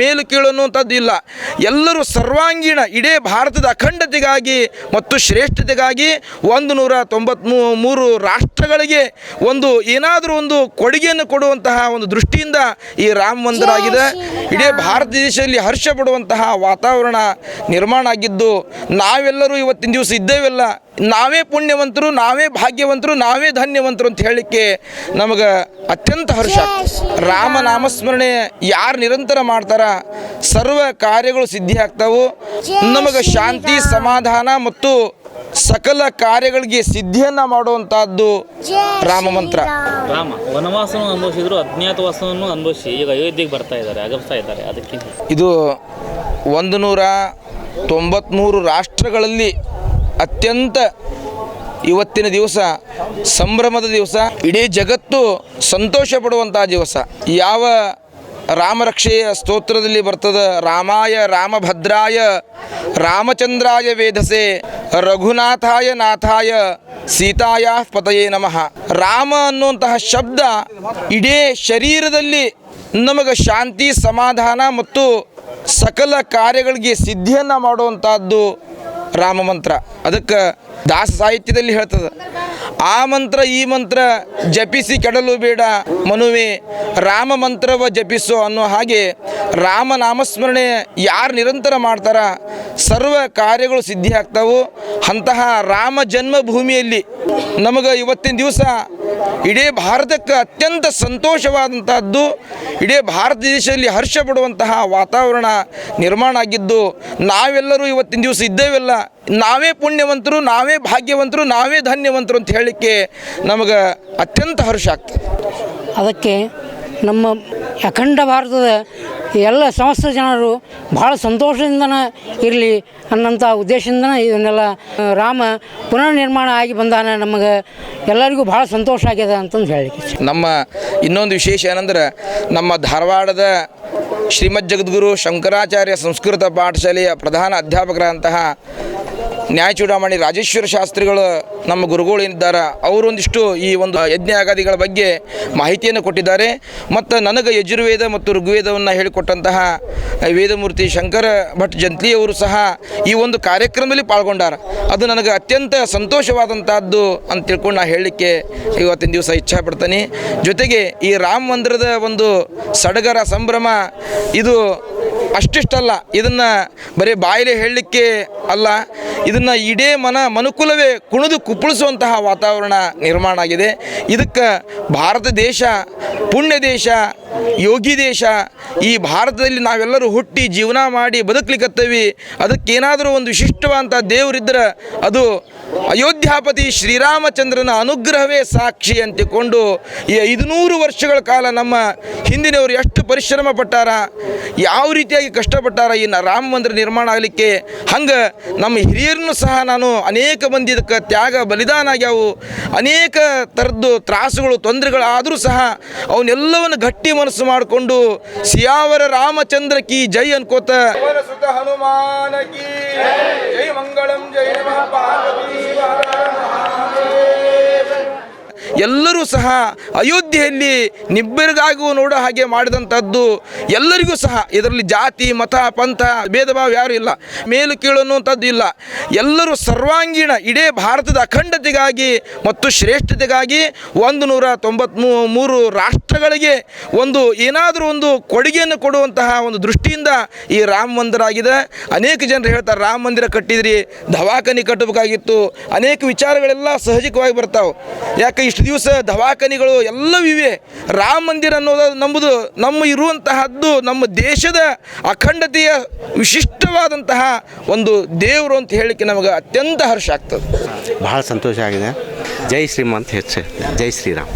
ಮೇಲು ಕೀಳು ಅನ್ನುವಂಥದ್ದು ಇಲ್ಲ ಎಲ್ಲರೂ ಸರ್ವಾಂಗೀಣ ಇಡೀ ಭಾರತದ ಅಖಂಡತೆಗಾಗಿ ಮತ್ತು ಶ್ರೇಷ್ಠತೆಗಾಗಿ ಒಂದು ನೂರ ತೊಂಬತ್ಮೂ ಮೂರು ರಾಷ್ಟ್ರಗಳಿಗೆ ಒಂದು ಏನಾದರೂ ಒಂದು ಕೊಡುಗೆಯನ್ನು ಕೊಡುವಂತಹ ಒಂದು ದೃಷ್ಟಿಯಿಂದ ಈ ರಾಮ ಮಂದಿರ ಆಗಿದೆ. ಇಡೀ ಭಾರತ ದೇಶದಲ್ಲಿ ಹರ್ಷ ಪಡುವಂತಹ ವಾತಾವರಣ ನಿರ್ಮಾಣ ಆಗಿದ್ದು ನಾವೆಲ್ಲರೂ ಇವತ್ತಿನ ದಿವಸ ಇದ್ದೇವೆಲ್ಲ. ನಾವೇ ಪುಣ್ಯವಂತರು ನಾವೇ ಭಾಗ್ಯವಂತರು ನಾವೇ ಧನ್ಯವಂತರು ಅಂತ ಹೇಳಲಿಕ್ಕೆ ನಮಗೆ ಅತ್ಯಂತ ಹರ್ಷ. ರಾಮ ನಾಮಸ್ಮರಣೆ ಯಾರು ನಿರಂತರ ಮಾಡ್ತಾರ ಸರ್ವ ಕಾರ್ಯಗಳು ಸಿದ್ಧಿ ಆಗ್ತಾವು. ನಮಗೆ ಶಾಂತಿ ಸಮಾಧಾನ ಮತ್ತು ಸಕಲ ಕಾರ್ಯಗಳಿಗೆ ಸಿದ್ಧಿಯನ್ನ ಮಾಡುವಂತಹದ್ದು ರಾಮ ಮಂತ್ರ. ರಾಮ ವನವಾಸವನ್ನು ಅನುಭವಿಸಿದ್ರು ಅಜ್ಞಾತವಾಸವನ್ನು ಅನುಭವಿಸಿ ಈಗ ಅಯೋಧ್ಯೆಗೆ ಬರ್ತಾ ಇದ್ದಾರೆ ಆಗಮಿಸ್ತಾ ಇದ್ದಾರೆ ಅದಕ್ಕೆ ಇದು ಒಂದು ನೂರ ತೊಂಬತ್ತ್ಮೂರು ರಾಷ್ಟ್ರಗಳಲ್ಲಿ ಅತ್ಯಂತ ಇವತ್ತಿನ ದಿವಸ, ಸಂಭ್ರಮದ ದಿವಸ, ಇಡೀ ಜಗತ್ತು ಸಂತೋಷ ಪಡುವಂತಹ ದಿವಸ. ಯಾವ ರಾಮರಕ್ಷೆಯ ಸ್ತೋತ್ರದಲ್ಲಿ ಬರ್ತದ, ರಾಮಾಯ ರಾಮಭದ್ರಾಯ, ರಾಮಚಂದ್ರಾಯ ವೇಧಸೆ ರಘುನಾಥಾಯ ನಾಥಾಯ, ಸೀತಾಯ ಪತಯೇ ನಮಃ. ರಾಮ ಅನ್ನುವಂತಹ ಶಬ್ದ ಇಡೀ ಶರೀರದಲ್ಲಿ ನಮಗೆ ಶಾಂತಿ, ಸಮಾಧಾನ ಮತ್ತು ಸಕಲ ಕಾರ್ಯಗಳಿಗೆ ಸಿದ್ಧಿಯನ್ನು ಮಾಡುವಂತಹದ್ದು ರಾಮ ಮಂತ್ರ. ಅದಕ್ಕೆ ದಾಸ ಸಾಹಿತ್ಯದಲ್ಲಿ ಹೇಳ್ತದೆ. ಆ ಮಂತ್ರ, ಈ ಮಂತ್ರ ಜಪಿಸಿ ಕೆಡಲು ಬೇಡ ಮನುವೆ. ರಾಮ ಮಂತ್ರವ ಜಪಿಸೋ ಅನ್ನೋ ಹಾಗೆ ರಾಮ ನಾಮಸ್ಮರಣೆ ಯಾರು ನಿರಂತರ ಮಾಡ್ತಾರ, ಸರ್ವ ಕಾರ್ಯಗಳು ಸಿದ್ಧಿ ಆಗ್ತಾವು. ಅಂತಹ ರಾಮ ಜನ್ಮಭೂಮಿಯಲ್ಲಿ ನಮಗೆ ಇವತ್ತಿನ ದಿವಸ ಇಡೀ ಭಾರತಕ್ಕೆ ಅತ್ಯಂತ ಸಂತೋಷವಾದಂತಹದ್ದು, ಇಡೀ ಭಾರತ ದೇಶದಲ್ಲಿ ಹರ್ಷ ಪಡುವಂತಹ ವಾತಾವರಣ ನಿರ್ಮಾಣ ಆಗಿದ್ದು, ನಾವೆಲ್ಲರೂ ಇವತ್ತಿನ ದಿವಸ ಇದ್ದೇವೆಲ್ಲ, ನಾವೇ ಪುಣ್ಯವಂತರು, ನಾವೇ ಭಾಗ್ಯವಂತರು, ನಾವೇ ಧನ್ಯವಂತರು ಅಂತ ಹೇಳಲಿಕ್ಕೆ ನಮಗೆ ಅತ್ಯಂತ ಹರ್ಷ ಆಗ್ತದೆ. ಅದಕ್ಕೆ ನಮ್ಮ ಅಖಂಡ ಭಾರತದ ಎಲ್ಲ ಸಮಸ್ತ ಜನರು ಭಾಳ ಸಂತೋಷದಿಂದನೇ ಇರಲಿ ಅನ್ನೋಂಥ ಉದ್ದೇಶದಿಂದನೇ ಇದನ್ನೆಲ್ಲ ರಾಮ ಪುನರ್ ನಿರ್ಮಾಣ ಆಗಿ ಬಂದಾನ ನಮಗೆ ಎಲ್ಲರಿಗೂ ಭಾಳ ಸಂತೋಷ ಆಗ್ಯದ ಅಂತಂದು ಹೇಳಿ ನಮ್ಮ ಇನ್ನೊಂದು ವಿಶೇಷ ಏನಂದ್ರೆ, ನಮ್ಮ ಧಾರವಾಡದ ಶ್ರೀಮದ್ ಜಗದ್ಗುರು ಶಂಕರಾಚಾರ್ಯ ಸಂಸ್ಕೃತ ಪಾಠಶಾಲೆಯ ಪ್ರಧಾನ ಅಧ್ಯಾಪಕರಾದಂತಹ ನ್ಯಾಯ ಚೂಡಾಮಣಿ ರಾಜೇಶ್ವರ ಶಾಸ್ತ್ರಿಗಳು ನಮ್ಮ ಗುರುಗಳು ಏನಿದ್ದಾರೆ ಅವರು ಒಂದಿಷ್ಟು ಈ ಒಂದು ಯಜ್ಞ ಅಗಾದಿಗಳ ಬಗ್ಗೆ ಮಾಹಿತಿಯನ್ನು ಕೊಟ್ಟಿದ್ದಾರೆ. ಮತ್ತು ನನಗೆ ಯಜುರ್ವೇದ ಮತ್ತು ಋಗ್ವೇದವನ್ನು ಹೇಳಿಕೊಟ್ಟಂತಹ ವೇದಮೂರ್ತಿ ಶಂಕರ ಭಟ್ ಜಂತ್ಲಿಯವರು ಸಹ ಈ ಒಂದು ಕಾರ್ಯಕ್ರಮದಲ್ಲಿ ಪಾಲ್ಗೊಂಡಾರ. ಅದು ನನಗೆ ಅತ್ಯಂತ ಸಂತೋಷವಾದಂತಹದ್ದು ಅಂತ ತಿಳ್ಕೊಂಡು ನಾನು ಹೇಳಲಿಕ್ಕೆ ಇವತ್ತಿನ ದಿವಸ ಇಚ್ಛಾ ಪಡ್ತೀನಿ ಜೊತೆಗೆ ಈ ರಾಮ ಮಂದಿರದ ಒಂದು ಸಡಗರ ಸಂಭ್ರಮ ಇದು ಅಷ್ಟಿಷ್ಟಲ್ಲ. ಇದನ್ನು ಬರೀ ಬಾಯಿಲೆ ಹೇಳಲಿಕ್ಕೆ ಅಲ್ಲ, ಇದನ್ನು ಇಡೇ ಮನ ಮನುಕುಲವೇ ಕುಣಿದು ಕುಪ್ಪಳಿಸುವಂತಹ ವಾತಾವರಣ ನಿರ್ಮಾಣ ಆಗಿದೆ. ಇದಕ್ಕೆ ಭಾರತ ದೇಶ, ಪುಣ್ಯ ದೇಶ, ಯೋಗಿ ದೇಶ, ಈ ಭಾರತದಲ್ಲಿ ನಾವೆಲ್ಲರೂ ಹುಟ್ಟಿ ಜೀವನ ಮಾಡಿ ಬದುಕಲಿಕ್ಕತ್ತೇವಿ ಅದಕ್ಕೇನಾದರೂ ಒಂದು ವಿಶಿಷ್ಟವಾದಂಥ ದೇವರಿದ್ದರೆ ಅದು ಅಯೋಧ್ಯಾಪತಿ ಶ್ರೀರಾಮಚಂದ್ರನ ಅನುಗ್ರಹವೇ ಸಾಕ್ಷಿ ಅಂತಿಕೊಂಡು ಈ ಐದುನೂರು ವರ್ಷಗಳ ಕಾಲ ನಮ್ಮ ಹಿಂದಿನವರು ಎಷ್ಟು ಪರಿಶ್ರಮ ಪಟ್ಟಾರ ಯಾವ ರೀತಿಯಾಗಿ ಕಷ್ಟಪಟ್ಟಾರ ಈ ರಾಮ ಮಂದಿರ ನಿರ್ಮಾಣ ಆಗಲಿಕ್ಕೆ, ಹಂಗೆ ನಮ್ಮ ಹಿರಿಯರನ್ನು ಸಹ ನಾನು ಅನೇಕ ಮಂದಿ ಇದಕ್ಕೆ ತ್ಯಾಗ ಬಲಿದಾನ ಆಗ್ಯಾವು. ಅನೇಕ ಥರದ್ದು ತ್ರಾಸುಗಳು ತೊಂದರೆಗಳು ಆದರೂ ಸಹ ಅವನ್ನೆಲ್ಲವನ್ನು ಗಟ್ಟಿ ಮನಸ್ಸು ಮಾಡಿಕೊಂಡು ಸಿಯಾವರ ರಾಮಚಂದ್ರ ಕಿ ಜೈ ಅನ್ಕೋತ. ಹನುಮಾನ ಕಿ ಜೈ. ಮಂಗಳಂ, ಜೈ ನಮಃ ಪಾರ್ವತಿ ಎಲ್ಲರೂ ಸಹ ಅಯೋಧ್ಯೆಯಲ್ಲಿ ನಿಬ್ಬರಿಗಾಗೂ ನೋಡೋ ಹಾಗೆ ಮಾಡಿದಂಥದ್ದು ಎಲ್ಲರಿಗೂ ಸಹ. ಇದರಲ್ಲಿ ಜಾತಿ, ಮತ, ಪಂಥ ಭೇದ ಭಾವ ಯಾರು ಇಲ್ಲ. ಮೇಲು ಕೀಳು ಅನ್ನುವಂಥದ್ದು ಇಲ್ಲ. ಎಲ್ಲರೂ ಸರ್ವಾಂಗೀಣ ಇಡೀ ಭಾರತದ ಅಖಂಡತೆಗಾಗಿ ಮತ್ತು ಶ್ರೇಷ್ಠತೆಗಾಗಿ ಒಂದು ನೂರ ತೊಂಬತ್ಮೂ, ಮೂರು ರಾಷ್ಟ್ರಗಳಿಗೆ ಒಂದು ಏನಾದರೂ ಒಂದು ಕೊಡುಗೆಯನ್ನು ಕೊಡುವಂತಹ ಒಂದು ದೃಷ್ಟಿಯಿಂದ ಈ ರಾಮ ಮಂದಿರ ಆಗಿದೆ. ಅನೇಕ ಜನರು ಹೇಳ್ತಾರೆ, ರಾಮ ಮಂದಿರ ಕಟ್ಟಿದ್ರಿ, ದವಾಖಾನೆ ಕಟ್ಟಬೇಕಾಗಿತ್ತು. ಅನೇಕ ವಿಚಾರಗಳೆಲ್ಲ ಸಹಜಿಕವಾಗಿ ಬರ್ತಾವೆ. ಯಾಕೆ, ಇಷ್ಟು ದಿವಸ ದವಾಖಾನಿಗಳು ಎಲ್ಲವೂ ಇವೆ. ರಾಮ ಮಂದಿರ ಅನ್ನೋದು ನಂಬುದು ನಮ್ಮ ಇರುವಂತಹದ್ದು ನಮ್ಮ ದೇಶದ ಅಖಂಡತೆಯ ವಿಶಿಷ್ಟವಾದಂತಹ ಒಂದು ದೇವರು ಅಂತ ಹೇಳಲಿಕ್ಕೆ ನಮಗೆ ಅತ್ಯಂತ ಹರ್ಷ ಆಗ್ತದೆ. ಬಹಳ ಸಂತೋಷ ಆಗಿದೆ. ಜೈ ಶ್ರೀಮಂತ್ ಹೆಚ್ಚು. ಜೈ ಶ್ರೀರಾಮ್.